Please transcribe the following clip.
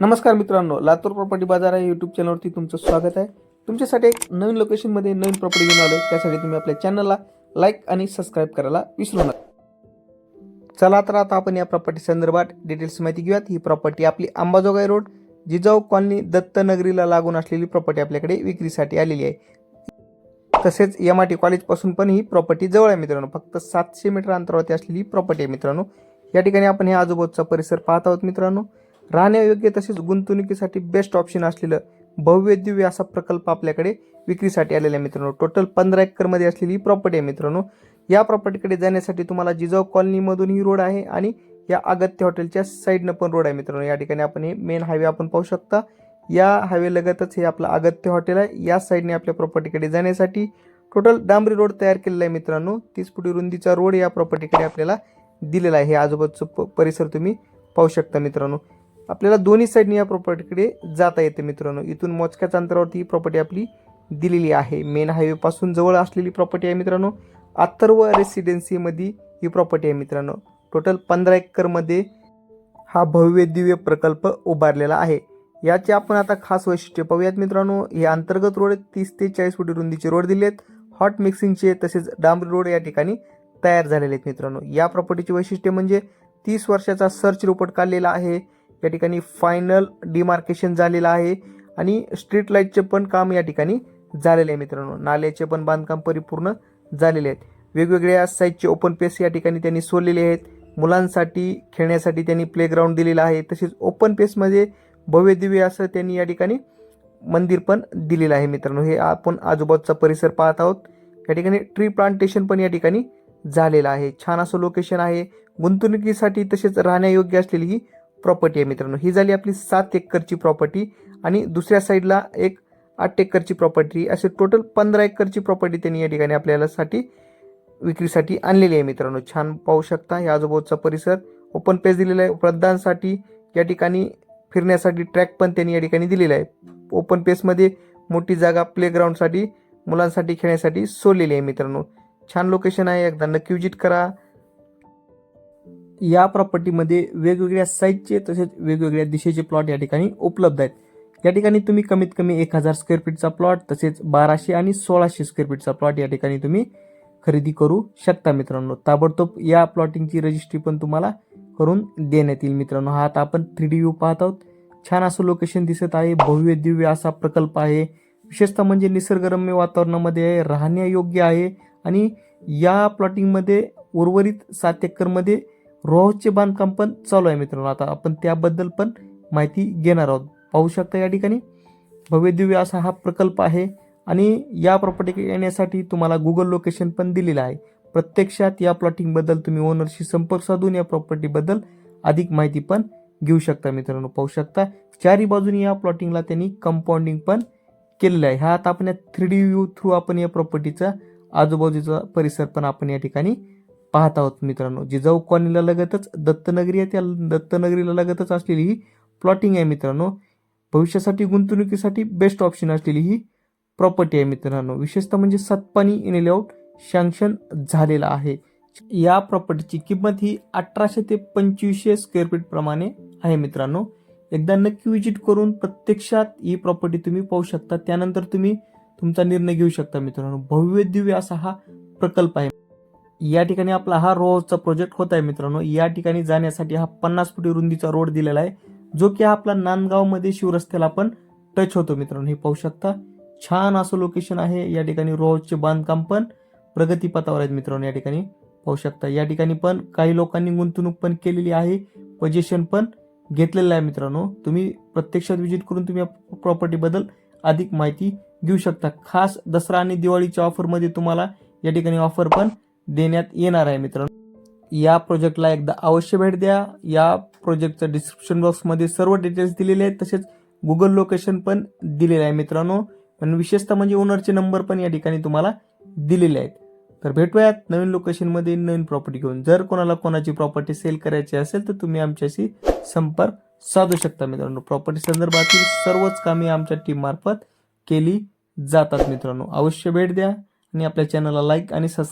नमस्कार मित्रांनो लातूर प्रॉपर्टी बाजार आहे यूट्यूब चॅनलवरती तुमचं स्वागत आहे. तुमच्यासाठी एक नवीन लोकेशनमध्ये नवीन प्रॉपर्टी घेऊन आलो त्यासाठी तुम्ही आपल्या चॅनलला लाईक आणि सबस्क्राईब करायला विसरू नका. चला तर आता आपण या प्रॉपर्टी संदर्भात डिटेल्स माहिती घेऊयात. ही प्रॉपर्टी आपली अंबाजोगाई रोड जिजाऊ कॉलनी दत्तनगरीला लागून असलेली प्रॉपर्टी आपल्याकडे विक्रीसाठी आलेली आहे. तसेच एम आर टी कॉलेजपासून पण ही प्रॉपर्टी जवळ आहे मित्रांनो. फक्त सातशे मीटर अंतरावरती असलेली प्रॉपर्टी आहे मित्रांनो. या ठिकाणी आपण हे आजूबाजूचा परिसर पाहत आहोत मित्रांनो. राहण्यायोग्य तसेच गुंतवणुकीसाठी बेस्ट ऑप्शन असलेलं भव्य दिव्य असा प्रकल्प आपल्याकडे विक्रीसाठी आलेला आहे मित्रांनो. टोटल पंधरा एकरमध्ये असलेली ही प्रॉपर्टी आहे मित्रांनो. या प्रॉपर्टीकडे जाण्यासाठी तुम्हाला जिजाऊ कॉलनीमधूनही रोड आहे आणि या अगत्य हॉटेलच्या साईडनं पण रोड आहे मित्रांनो. या ठिकाणी आपण हे मेन हायवे आपण पाहू शकता. या हायवे लगतच हे आपलं अगत्य हॉटेल आहे. या साईडने आपल्या प्रॉपर्टीकडे जाण्यासाठी टोटल डांबरी रोड तयार केलेला आहे मित्रांनो. तीस फुटी रुंदीचा रोड या प्रॉपर्टीकडे आपल्याला दिलेला आहे. हे आजूबाजूचं प- परिसर तुम्ही पाहू शकता मित्रांनो. आपल्याला दोन्ही साईडने या प्रॉपर्टीकडे जाता येते मित्रांनो. इथून मोजक्याच अंतरावरती ही प्रॉपर्टी आपली दिलेली आहे. मेन हायवेपासून जवळ असलेली प्रॉपर्टी आहे मित्रांनो. अथर्व रेसिडेन्सीमध्ये ही प्रॉपर्टी आहे मित्रांनो. टोटल पंधरा एकरमध्ये हा भव्य दिव्य प्रकल्प उभारलेला आहे. याचे आपण आता खास वैशिष्ट्य पाहूयात मित्रांनो. हे अंतर्गत रोड तीस ते चाळीस फुटी रुंदीचे रोड दिले आहेत हॉट मिक्सिंगचे तसेच डांबरी रोड या ठिकाणी तयार झालेले आहेत मित्रांनो. या प्रॉपर्टीचे वैशिष्ट्य म्हणजे तीस वर्षाचा सर्च रोपट काढलेला आहे. या ठिकाणी फायनल डिमार्केशन झालेलं आहे. आणि स्ट्रीट लाईटचे पण काम या ठिकाणी झालेले आहे मित्रांनो. नाल्याचे पण बांधकाम परिपूर्ण झालेले आहेत. वेगवेगळ्या साईजचे ओपन पेस या ठिकाणी त्यांनी सोडलेले आहेत. मुलांसाठी खेळण्यासाठी त्यांनी प्लेग्राऊंड दिलेलं आहे. तसेच ओपन पेसमध्ये भव्य दिव्य असं त्यांनी या ठिकाणी मंदिर पण दिलेलं आहे मित्रांनो. हे आपण आजूबाजूचा परिसर पाहत आहोत. या ठिकाणी ट्री प्लांटेशन पण या ठिकाणी झालेलं आहे. छान असं लोकेशन आहे. गुंतवणुकीसाठी तसेच राहण्यायोग्य असलेली ही प्रॉपर्टी आहे मित्रांनो. ही झाली आपली सात एकरची प्रॉपर्टी आणि दुसऱ्या साईडला एक आठ एकरची प्रॉपर्टी असे टोटल पंधरा एकरची प्रॉपर्टी त्यांनी या ठिकाणी आपल्याला साठी विक्रीसाठी आणलेली आहे मित्रांनो. छान पाहू शकता या आजूबाजूचा परिसर ओपन पेज दिलेला आहे. वृद्धांसाठी या ठिकाणी फिरण्यासाठी ट्रॅक पण त्यांनी या ठिकाणी दिलेला आहे. ओपन पेसमध्ये मोठी जागा प्लेग्राऊंडसाठी मुलांसाठी खेळण्यासाठी सोडलेली आहे मित्रांनो. छान लोकेशन आहे. एकदा नक्की विजिट करा. या प्रॉपर्टीमध्ये वेगवेगळ्या साईजचे तसेच वेगवेगळ्या दिशेचे प्लॉट या ठिकाणी उपलब्ध आहेत. या ठिकाणी तुम्ही कमीत कमी एक हजार स्क्वेअर फीटचा प्लॉट तसेच बाराशे आणि सोळाशे स्क्वेअर फीटचा प्लॉट या ठिकाणी तुम्ही खरेदी करू शकता मित्रांनो. ताबडतोब या प्लॉटिंगची रजिस्ट्री पण तुम्हाला करून देण्यात येईल मित्रांनो. हा आता आपण थ्री डी व्ह्यू पाहत आहोत. छान असं लोकेशन दिसत आहे. भव्य दिव्य असा प्रकल्प आहे. विशेषतः म्हणजे निसर्गरम्य वातावरणामध्ये आहे राहण्यायोग्य आहे आणि या प्लॉटिंगमध्ये उर्वरित सात एकरमध्ये रोहाऊसचे बांधकाम पण चालू आहे मित्रांनो. आता आपण त्याबद्दल पण माहिती घेणार आहोत. पाहू शकता या ठिकाणी भव्यदिव्य असा हा प्रकल्प आहे आणि या प्रॉपर्टी येण्यासाठी तुम्हाला गुगल लोकेशन पण दिलेलं आहे. प्रत्यक्षात या प्लॉटिंगबद्दल तुम्ही ओनरशी संपर्क साधून या प्रॉपर्टीबद्दल अधिक माहिती पण घेऊ शकता मित्रांनो. पाहू शकता चारी बाजूनी या प्लॉटिंगला त्यांनी कंपाऊंडिंग पण केलेलं आहे. हा आता आपण या थ्री डी व्ह्यू थ्रू आपण या प्रॉपर्टीचा आजूबाजूचा परिसर पण आपण या ठिकाणी पाहत आहोत मित्रांनो जिजाऊ कॉलनीला लगतच दत्तनगरी आहे त्या दत्तनगरीला लगतच असलेली ही प्लॉटिंग आहे मित्रांनो. भविष्यासाठी गुंतवणुकीसाठी बेस्ट ऑप्शन असलेली ही प्रॉपर्टी आहे मित्रांनो. विशेषतः म्हणजे सतपाणी इन लेआउट सँक्शन झालेला आहे. या प्रॉपर्टीची किंमत ही अठराशे ते पंचवीसशे स्क्वेअर फीट प्रमाणे आहे मित्रांनो. एकदा नक्की विजिट करून प्रत्यक्षात ही प्रॉपर्टी तुम्ही पाहू शकता. त्यानंतर तुम्ही तुमचा निर्णय घेऊ शकता मित्रांनो. भव्य दिव्य असा हा प्रकल्प आहे. या ठिकाणी आपला हा रोडचा प्रोजेक्ट होत आहे मित्रांनो. या ठिकाणी जाण्यासाठी हा पन्नास फुटी रुंदीचा रोड दिलेला आहे. जो की आपला नांदगावमध्ये शिवरस्त्याला पण टच होतो मित्रांनो. हे पाहू शकता. छान असं लोकेशन आहे. या ठिकाणी रोजचे बांधकाम पण प्रगतीपथावर आहेत मित्रांनो या ठिकाणी. पाहू शकता. या ठिकाणी पण काही लोकांनी गुंतवणूक पण केलेली आहे. पोझिशन पण घेतलेलं आहे मित्रांनो. तुम्ही प्रत्यक्षात विजिट करून तुम्ही प्रॉपर्टीबद्दल अधिक माहिती घेऊ शकता. खास दसरा आणि दिवाळीच्या ऑफरमध्ये तुम्हाला या ठिकाणी ऑफर पण देण्यात येणार आहे मित्रांनो. या प्रोजेक्टला एकदा अवश्य भेट द्या. या प्रोजेक्टच्या डिस्क्रिप्शन बॉक्समध्ये सर्व डिटेल्स दिलेले आहेत तसेच गुगल लोकेशन पण दिलेलं आहे मित्रांनो. पण विशेषतः म्हणजे ओनरचे नंबर पण या ठिकाणी तुम्हाला दिलेले आहेत. तर भेटूयात नवीन लोकेशनमध्ये नवीन प्रॉपर्टी घेऊन. जर कोणाला कोणाची प्रॉपर्टी सेल करायची असेल तर तुम्ही आमच्याशी संपर्क साधू शकता मित्रांनो. प्रॉपर्टी संदर्भातील सर्वच कामे आमच्या टीम मार्फत केली जातात मित्रांनो. अवश्य भेट द्या आणि आपल्या चॅनलला लाईक आणि सबस्क्राईब